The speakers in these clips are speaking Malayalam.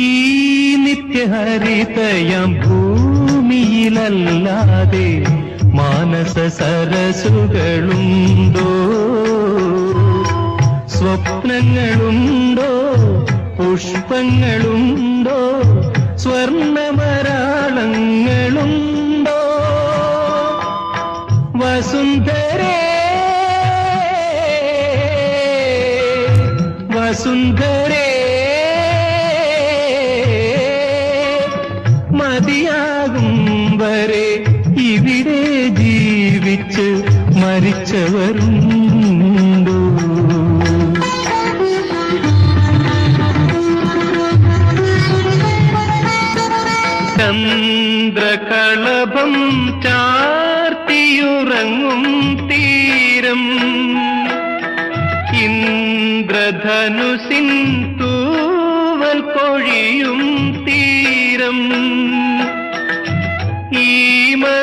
ഈ നിത്യഹരിതയം ഭൂമിയിലല്ലാതെ മാനസ സരസുകളുണ്ടോ? സ്വപ്നങ്ങളുണ്ടോ? പുഷ്പങ്ങളുണ്ടോ? സ്വർണമരാളങ്ങളുണ്ടോ? വസുന്ധരേ വസുന്ധരേ മതിയാകും വരെ. ഇവിടെ ജീവിച്ച് മരിച്ചവരുണ്ടോ? ചന്ദ്രകളഭം ചാർത്തിയുറങ്ങും തീരം. ഇന്ദ്രധനുസിൻ തൂവൽ കൊഴിയും തീരം.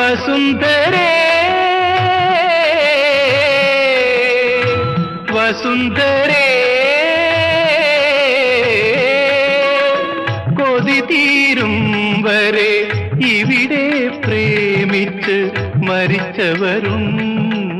വസുന്ധരേ. വസുന്ധരേ. കൊതി തീരും വരെ ഇവിടെ പ്രേമിച്ച് മരിച്ചവരുണ്ടോ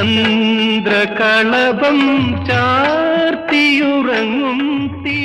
ചന്ദ്രകളഭം ചാർത്തിയുറങ്ങും തീ